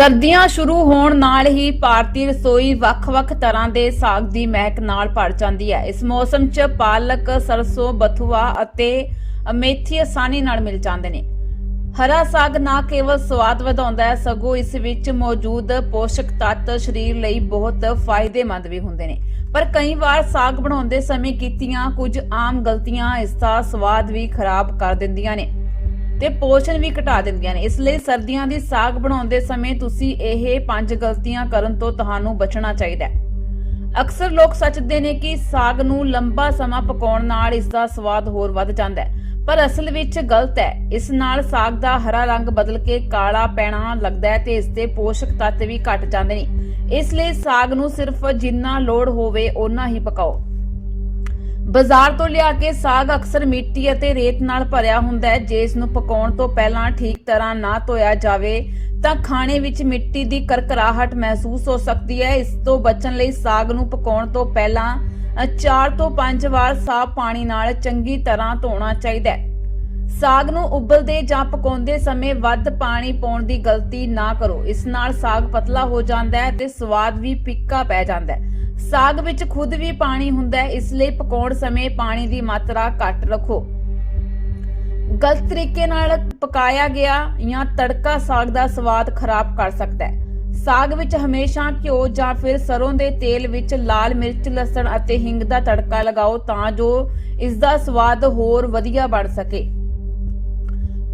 ਸਰਦੀਆਂ ਸ਼ੁਰੂ ਹੋਣ ਨਾਲ ਹੀ ਭਾਰਤੀ ਰਸੋਈ ਵੱਖ-ਵੱਖ ਤਰ੍ਹਾਂ ਦੇ ਸਾਗ ਦੀ ਮਹਿਕ ਨਾਲ ਭਰ ਜਾਂਦੀ ਹੈ। ਇਸ ਮੌਸਮ 'ਚ ਪਾਲਕ, ਸਰਸੋਂ, ਬਥੂਆ ਅਤੇ ਮੇਥੀ ਆਸਾਨੀ ਨਾਲ ਮਿਲ ਜਾਂਦੇ ਨੇ। ਹਰਾ ਸਾਗ ਨਾ ਕੇਵਲ ਸਵਾਦ ਵਧਾਉਂਦਾ ਹੈ, ਸਗੋਂ ਇਸ ਵਿੱਚ ਮੌਜੂਦ ਪੋਸ਼ਕ ਤੱਤ ਸਰੀਰ ਲਈ ਬਹੁਤ ਫਾਇਦੇਮੰਦ ਵੀ ਹੁੰਦੇ ਨੇ। ਪਰ ਕਈ ਵਾਰ ਸਾਗ ਬਣਾਉਂਦੇ ਸਮੇਂ ਕੀਤੀਆਂ ਕੁਝ ਆਮ ਗਲਤੀਆਂ ਇਸ ਦਾ ਸਵਾਦ ਵੀ ਖਰਾਬ ਕਰ ਦਿੰਦੀਆਂ ਨੇ। ਤੇ ਪੋਸ਼ਣ ਵੀ ਘਟਾ ਦਿੰਦੀਆਂ ਨੇ। ਇਸ ਲਈ ਸਰਦੀਆਂ ਦੀ ਸਾਗ ਬਣਾਉਂਦੇ ਸਮੇਂ ਤੁਸੀਂ ਇਹ ਪੰਜ ਗਲਤੀਆਂ ਕਰਨ ਤੋਂ ਤੁਹਾਨੂੰ ਬਚਣਾ ਚਾਹੀਦਾ ਹੈ। ਅਕਸਰ ਲੋਕ ਸੱਚਦੇ ਨੇ ਕਿ ਸਾਗ ਨੂੰ ਲੰਬਾ ਸਮਾਂ ਪਕਾਉਣ ਨਾਲ ਇਸ ਦਾ ਸਵਾਦ ਹੋਰ ਵੱਧ ਜਾਂਦਾ ਹੈ। ਪਰ ਅਸਲ ਵਿੱਚ ਗਲਤ ਹੈ। ਇਸ ਨਾਲ ਸਾਗ ਦਾ ਹਰਾ ਰੰਗ ਬਦਲ ਕੇ ਕਾਲਾ ਪੈਣਾ ਲੱਗਦਾ ਹੈ ਤੇ ਇਸ ਦੇ ਪੋਸ਼ਕ ਤੱਤ ਵੀ ਘਟ ਜਾਂਦੇ ਨੇ। ਇਸ ਲਈ ਸਾਗ ਨੂੰ ਸਿਰਫ ਜਿੰਨਾ ਲੋੜ ਹੋਵੇ, ਓਨਾ ਹੀ ਪਕਾਓ। ਬਾਜ਼ਾਰ ਤੋਂ ਲਿਆ ਕੇ ਸਾਗ ਅਕਸਰ ਮਿੱਟੀ ਅਤੇ ਰੇਤ ਨਾਲ ਭਰਿਆ ਹੁੰਦਾ ਹੈ, ਜੇ ਇਸ ਨੂੰ ਪਕਾਉਣ ਤੋਂ ਪਹਿਲਾਂ ਠੀਕ ਤਰ੍ਹਾਂ ਨਾ ਧੋਇਆ ਜਾਵੇ, ਤਾਂ ਖਾਣੇ ਵਿੱਚ ਮਿੱਟੀ ਦੀ ਕਰਕਰਾਹਟ ਮਹਿਸੂਸ ਹੋ ਸਕਦੀ ਹੈ। ਇਸ ਤੋਂ ਬਚਣ ਲਈ ਸਾਗ ਨੂੰ ਪਕਾਉਣ ਤੋਂ ਪਹਿਲਾਂ 4 ਤੋਂ 5 ਵਾਰ ਸਾਫ਼ ਪਾਣੀ ਨਾਲ ਚੰਗੀ ਤਰ੍ਹਾਂ ਧੋਣਾ ਚਾਹੀਦਾ ਹੈ। ਸਾਗ ਨੂੰ ਉਬਲਦੇ ਜਾਂ ਪਕਾਉਂਦੇ ਸਮੇਂ ਵੱਧ ਪਾਣੀ ਪਾਉਣ ਦੀ ਗਲਤੀ ਨਾ ਕਰੋ। ਇਸ ਨਾਲ ਸਾਗ ਪਤਲਾ ਹੋ ਜਾਂਦਾ ਹੈ ਤੇ ਸਵਾਦ ਵੀ ਫਿੱਕਾ ਪੈ ਜਾਂਦਾ ਹੈ। ਸਾਗ ਵਿੱਚ ਖੁਦ ਵੀ ਪਾਣੀ ਹੁੰਦਾ ਹੈ, ਇਸ ਲਈ ਪਕਾਉਣ ਸਮੇਂ ਪਾਣੀ ਦੀ ਮਾਤਰਾ ਘੱਟ ਰੱਖੋ। ਗਲਤ ਤਰੀਕੇ ਨਾਲ ਪਕਾਇਆ ਗਿਆ ਜਾਂ ਤੜਕਾ ਸਾਗ ਦਾ ਸਵਾਦ ਖਰਾਬ ਕਰ ਸਕਦਾ ਹੈ। ਸਾਗ ਵਿੱਚ ਹਮੇਸ਼ਾ ਘਿਓ ਜਾਂ ਫਿਰ ਸਰੋਂ ਦੇ ਤੇਲ ਵਿੱਚ ਲਾਲ ਮਿਰਚ, ਲਸਣ ਅਤੇ ਹਿੰਗ ਦਾ ਤੜਕਾ ਲਗਾਓ ਤਾਂ ਜੋ ਇਸ ਦਾ ਸਵਾਦ ਹੋਰ ਵਧੀਆ ਬਣ ਸਕੇ।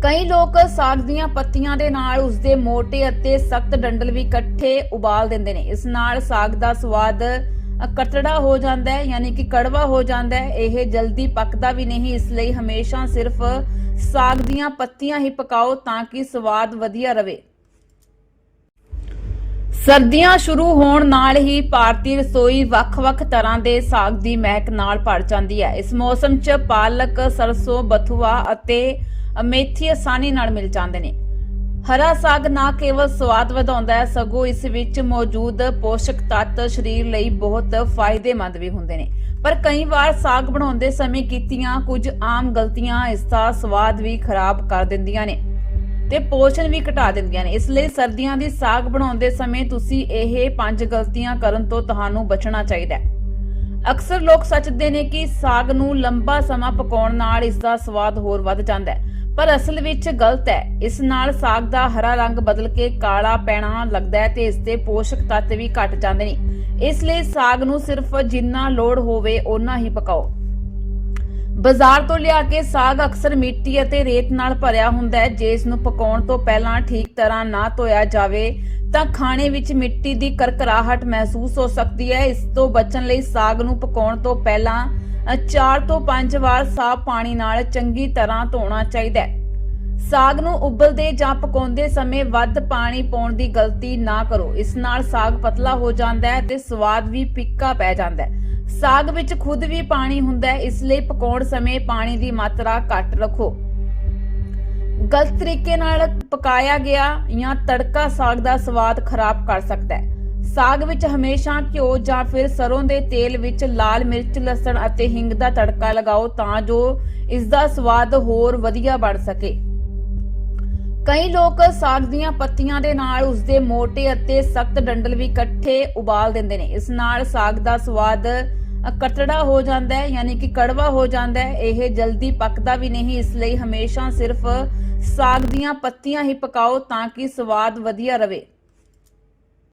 ਕਈ ਲੋਕ ਸਾਗ ਦੀਆਂ ਪੱਤੀਆਂ ਦੇ ਨਾਲ ਉਸਦੇ ਮੋٹے ਅਤੇ ਸਖਤ ਡੰਡਲ ਵੀ ਇਕੱਠੇ ਉਬਾਲ ਦਿੰਦੇ ਨੇ। ਇਸ ਨਾਲ ਸਾਗ ਦਾ ਸਵਾਦ ਅ, ਹੋ ਜਾਂਦਾ ਹੈ ਯਾਨੀ ਕਿ ਕੜਵਾ ਹੋ ਜਾਂਦਾ ਹੈ। ਇਹ ਜਲਦੀ ਪੱਕਦਾ ਵੀ ਨਹੀਂ ਇਸ ਲਈ ਹਮੇਸ਼ਾ ਸਿਰਫ ਸਾਗ ਦੀਆਂ ਪੱਤੀਆਂ ਹੀ ਪਕਾਓ ਤਾਂ ਕਿ ਸਵਾਦ ਵਧੀਆ ਰਵੇ। ਸਰਦੀਆਂ ਸ਼ੁਰੂ ਹੋਣ ਨਾਲ ਹੀ ਭਾਰਤੀ ਰਸੋਈ ਵੱਖ-ਵੱਖ ਤਰ੍ਹਾਂ ਦੇ ਸਾਗ ਦੀ ਮਹਿਕ ਨਾਲ ਭਰ ਜਾਂਦੀ ਹੈ। ਇਸ ਮੌਸਮ 'ਚ ਪਾਲਕ ਸਰਸੋਂ ਬਥੂਆ ਅਤੇ ਮੇਥੀ ਆਸਾਨੀ ਨਾਲ ਮਿਲ ਜਾਂਦੇ ਨੇ। ਹਰਾ ਸਾਗ ਨਾ ਕੇਵਲ ਸਵਾਦ ਵਧਾਉਂਦਾ ਹੈ, ਸਗੋਂ ਇਸ ਵਿੱਚ ਮੌਜੂਦ ਪੋਸ਼ਕ ਤੱਤ ਸਰੀਰ ਲਈ ਬਹੁਤ ਫਾਇਦੇਮੰਦ ਵੀ ਹੁੰਦੇ ਨੇ। ਪਰ ਕਈ ਵਾਰ ਸਾਗ ਬਣਾਉਂਦੇ ਸਮੇਂ ਕੀਤੀਆਂ ਕੁਝ ਆਮ ਗਲਤੀਆਂ ਇਸ ਦਾ ਸਵਾਦ ਵੀ ਖਰਾਬ ਕਰ ਦਿੰਦੀਆਂ ਨੇ ਤੇ ਪੋਸ਼ਣ ਵੀ ਘਟਾ ਦਿੰਦੀਆਂ ਨੇ। ਇਸ ਲਈ ਸਰਦੀਆਂ ਦੀ ਸਾਗ ਬਣਾਉਂਦੇ ਸਮੇਂ ਤੁਸੀਂ ਇਹ ਪੰਜ ਗਲਤੀਆਂ ਕਰਨ ਤੋਂ ਤੁਹਾਨੂੰ ਬਚਣਾ ਚਾਹੀਦਾ ਹੈ। ਅਕਸਰ ਲੋਕ ਸੱਚਦੇ ਨੇ ਕਿ ਸਾਗ ਨੂੰ ਲੰਬਾ ਸਮਾਂ ਪਕਾਉਣ ਨਾਲ ਇਸ ਦਾ ਸਵਾਦ ਹੋਰ ਵੱਧ ਜਾਂਦਾ ਹੈ। ਪਰ ਅਸਲ ਵਿੱਚ ਗਲਤ ਹੈ। ਇਸ ਨਾਲ ਸਾਗ ਦਾ ਹਰਾ ਰੰਗ ਬਦਲ ਕੇ ਕਾਲਾ ਪੈਣਾ ਲੱਗਦਾ ਹੈ ਤੇ ਇਸ ਦੇ ਪੋਸ਼ਕ ਤੱਤ ਵੀ ਘਟ ਜਾਂਦੇ ਨੇ। ਇਸ ਲਈ ਸਾਗ ਨੂੰ ਸਿਰਫ ਜਿੰਨਾ ਲੋੜ ਹੋਵੇ ਓਨਾ ਹੀ ਪਕਾਓ। ਬਾਜ਼ਾਰ ਤੋਂ ਲਿਆ ਕੇ ਸਾਗ ਅਕਸਰ ਮਿੱਟੀ ਅਤੇ ਰੇਤ ਨਾਲ ਭਰਿਆ ਹੁੰਦਾ ਹੈ। ਜੇ ਇਸ ਨੂੰ ਪਕਾਉਣ ਤੋਂ ਪਹਿਲਾਂ ਠੀਕ ਤਰ੍ਹਾਂ ਨਾ ਧੋਇਆ ਜਾਵੇ, ਤਾਂ ਖਾਣੇ ਵਿੱਚ ਮਿੱਟੀ ਦੀ ਕਰਕਰਾਹਟ ਮਹਿਸੂਸ ਹੋ ਸਕਦੀ ਹੈ। ਇਸ ਤੋਂ ਬਚਣ ਲਈ ਸਾਗ ਨੂੰ ਪਕਾਉਣ ਤੋਂ ਪਹਿਲਾਂ 4 ਤੋਂ 5 ਵਾਰ ਸਾਫ਼ ਪਾਣੀ ਨਾਲ ਚੰਗੀ ਤਰ੍ਹਾਂ ਧੋਣਾ ਚਾਹੀਦਾ ਹੈ। ਸਾਗ ਨੂੰ ਉਬਲਦੇ ਜਾਂ ਪਕਾਉਂਦੇ ਸਮੇਂ ਵੱਧ ਪਾਣੀ ਪਾਉਣ ਦੀ ਗਲਤੀ ਨਾ ਕਰੋ। ਇਸ ਨਾਲ ਸਾਗ ਪਤਲਾ ਹੋ ਜਾਂਦਾ ਹੈ ਤੇ ਸਵਾਦ ਵੀ ਫਿੱਕਾ ਪੈ ਜਾਂਦਾ ਹੈ। ਸਾਗ ਵਿੱਚ ਖੁਦ ਵੀ ਪਾਣੀ ਹੁੰਦਾ ਹੈ, ਇਸ ਲਈ ਪਕਾਉਣ ਸਮੇਂ ਪਾਣੀ ਦੀ ਮਾਤਰਾ ਘੱਟ ਰੱਖੋ। ਗਲਤ ਤਰੀਕੇ ਨਾਲ ਪਕਾਇਆ ਗਿਆ ਜਾਂ ਤੜਕਾ ਸਾਗ ਦਾ ਸਵਾਦ ਖਰਾਬ ਕਰ ਸਕਦਾ ਹੈ। ਸਾਗ ਵਿੱਚ ਹਮੇਸ਼ਾ ਘਿਓ ਜਾਂ ਫਿਰ ਸਰੋਂ ਦੇ ਤੇਲ ਵਿੱਚ ਲਾਲ ਮਿਰਚ ਲਸਣ ਅਤੇ ਹਿੰਗ ਦਾ ਤੜਕਾ ਲਗਾਓ ਤਾਂ ਜੋ ਇਸ ਦਾ ਸਵਾਦ ਹੋਰ ਵਧੀਆ ਬਣ ਸਕੇ। ਕਈ ਲੋਕ ਸਾਗ ਦੀਆਂ ਪੱਤੀਆਂ ਦੇ ਨਾਲ ਉਸਦੇ ਮੋਟੇ ਅਤੇ ਸਖਤ ਡੰਡਲ ਵੀ ਇਕੱਠੇ ਉਬਾਲ ਦਿੰਦੇ ਨੇ। ਇਸ ਨਾਲ ਸਾਗ ਦਾ ਸਵਾਦ ਅ, ਹੋ ਜਾਂਦਾ ਹੈ ਯਾਨੀ ਕਿ ਕੜਵਾ ਹੋ ਜਾਂਦਾ ਹੈ। ਇਹ ਜਲਦੀ ਪੱਕਦਾ ਵੀ ਨਹੀਂ ਇਸ ਲਈ ਹਮੇਸ਼ਾ ਸਿਰਫ ਸਾਗ ਦੀਆਂ ਪੱਤੀਆਂ ਹੀ ਪਕਾਓ ਤਾਂ ਕਿ ਸਵਾਦ ਵਧੀਆ ਰਵੇ